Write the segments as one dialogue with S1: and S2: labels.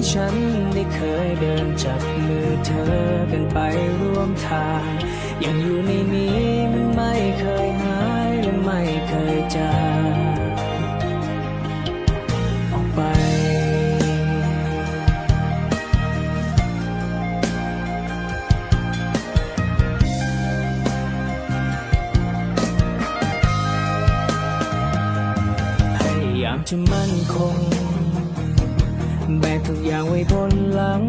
S1: ที่ฉันได้เคยเดินจับมือเธอกันไปร่วมทาง ยังอยู่ในนี้มันไม่เคยหายและไม่เคยจาง หลัง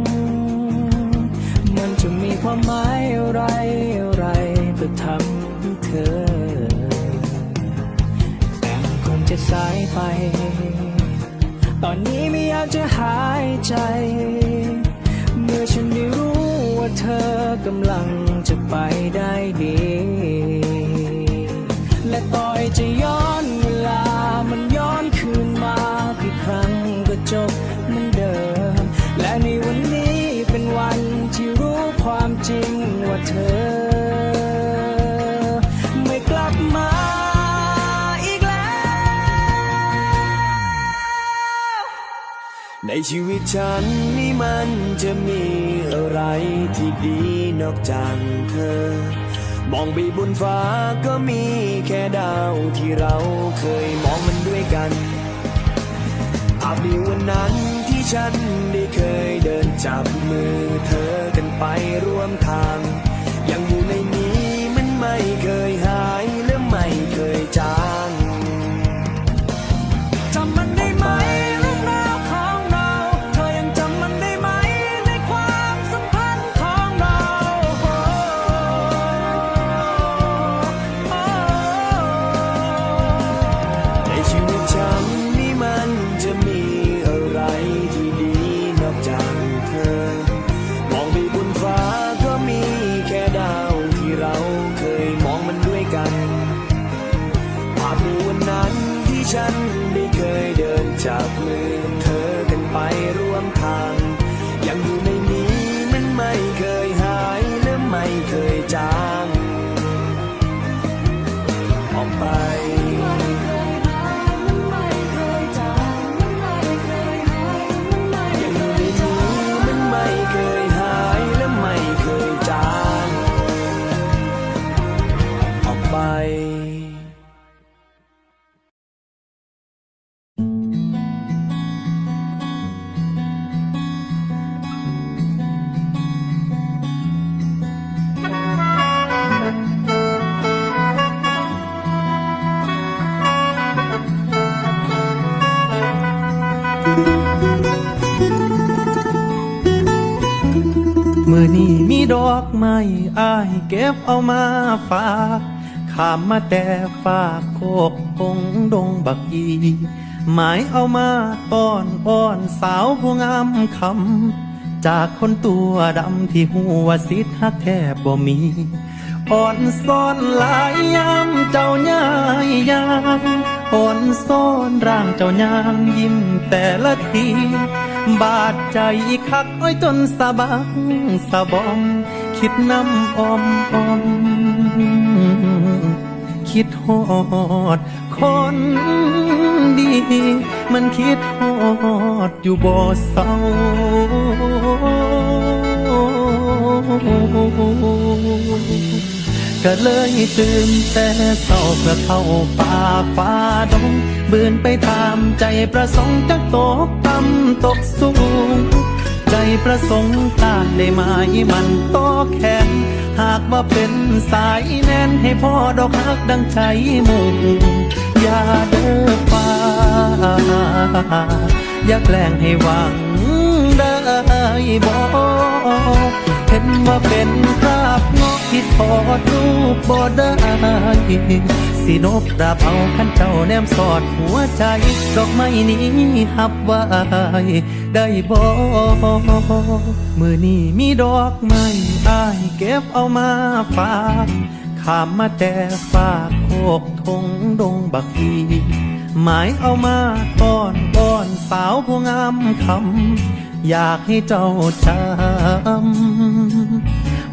S1: มันจะมีความหมายอะไรอะไรก็ทำเธอ แต่คงจะสายไป ตอนนี้ไม่อยากจะหายใจ เมื่อฉันได้รู้ว่าเธอกำลังจะไปได้ดี
S2: ชีวิตฉันนี่มันจะมีอะไรที่ดีนอกจากเธอ มองไปบนฟ้าก็มีแค่ดาวที่เราเคยมองมันด้วยกันภาพในวันนั้นที่ฉันได้เคยเดินจับมือเธอกันไปร่วมทาง ยังอยู่ในนี้มันไม่เคยหาย มื่
S1: อนี้มี
S2: ดอกไม้อายเก็
S3: บเอามาฝากขามมาแต่ฝากโคกพงดงบักอีหมายเอามาต้อนอ้อนสาวผู้งามคำจากคนตัวดำที่หัวสิทธหักแทบบ่มีอ่อนซ่อนหลายยามเจ้าย่ายยางอ่อนซ่อนร่างเจ้ายางยิ้มแต่ละที บาดใจคักอ้อยจนสะบังสะบอมคิดน้ำอมอม คิดฮอด คนดี มันคิดฮอดอยู่บ่เศร้า ก็เลยตื่นแต่เศร้าเพื่อเข้าป่าฟ้าดงบืนไปตามใจประสงค์จักตกต่ำตกสูง ใจประสงค์กาได้ไหมมันโตแขนหากว่าเป็นสายแน่นให้พ่อดอกฮักดังใจมุ่งอย่าเด้อฟ้า อย่าแกล้งให้หวังได้บอกเห็นว่าเป็นภาพ ที่ถอดรูปบ่ได้สินบดาบเอาขันเจ้าแนมสอดหัวใจดอกไม้นี้หับไว้ได้บ่มือนี้มีดอกไม้อายเก็บเอามาฝากขามมาแต่ฝากโคกทงดงบักอีหมายเอามาต้อนอ้อนสาวผู้งามคำอยากให้เจ้าจำ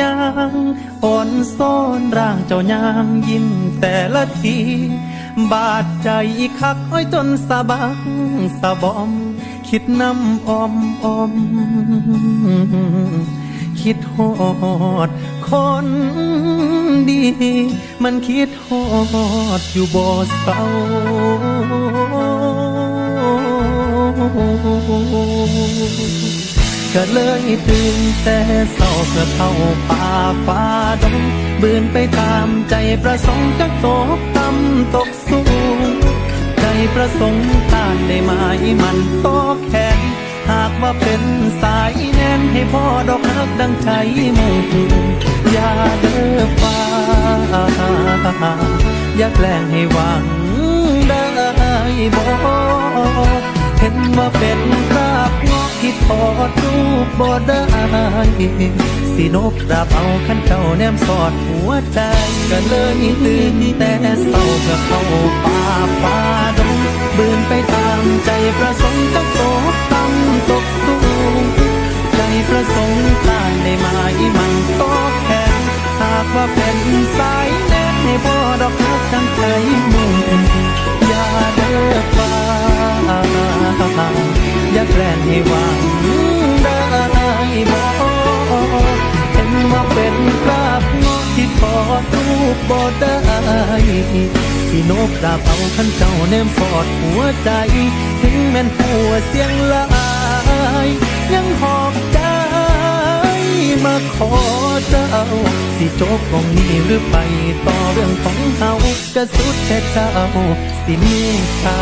S3: ยางอ่อนซ่อนร่างเจ้ายางยิ้มแต่ละที บาดใจคักอ้อยจนสะบักสะบอม คิดน้ำอมอม คิดฮอด คนดี มันคิดฮอดอยู่บ่เศร้า ก็เลยตื่นแต่เศร้าเพื่อเข้าป่าฟ้าดงบืนไปตามใจประสงค์จะตกต่ำตกสูง ใจประสงค์ต้านได้ไหมมันโตแขนหากว่าเป็นสายแน่นให้พ่อดอกฮักดังใจมุ่งอย่าเด้อฟ้าอย่าแกล้งให้หวังได้บอกเห็นว่าเป็นพงอ กที่ถอดรูปบ่ได้สินบราบเอาขันเจ้าแนมสอดหัวใจก็เลยตื่นแต่เศร้าเพื่อเข้าป่าป่าดงบืนไปตามใจประสงค์จะตกต่ำตกสูง บบ่ได้ที่นบดาบเอาขันเจ้าแนมสอดหัวใจ ถึงแม่นหัวเสียงลาย ยังหอบใจมาขอเจ้า สิจบตรงนี้หรือไปต่อเรื่องของเฮากระสุดแค่เจ้า สิเมตตา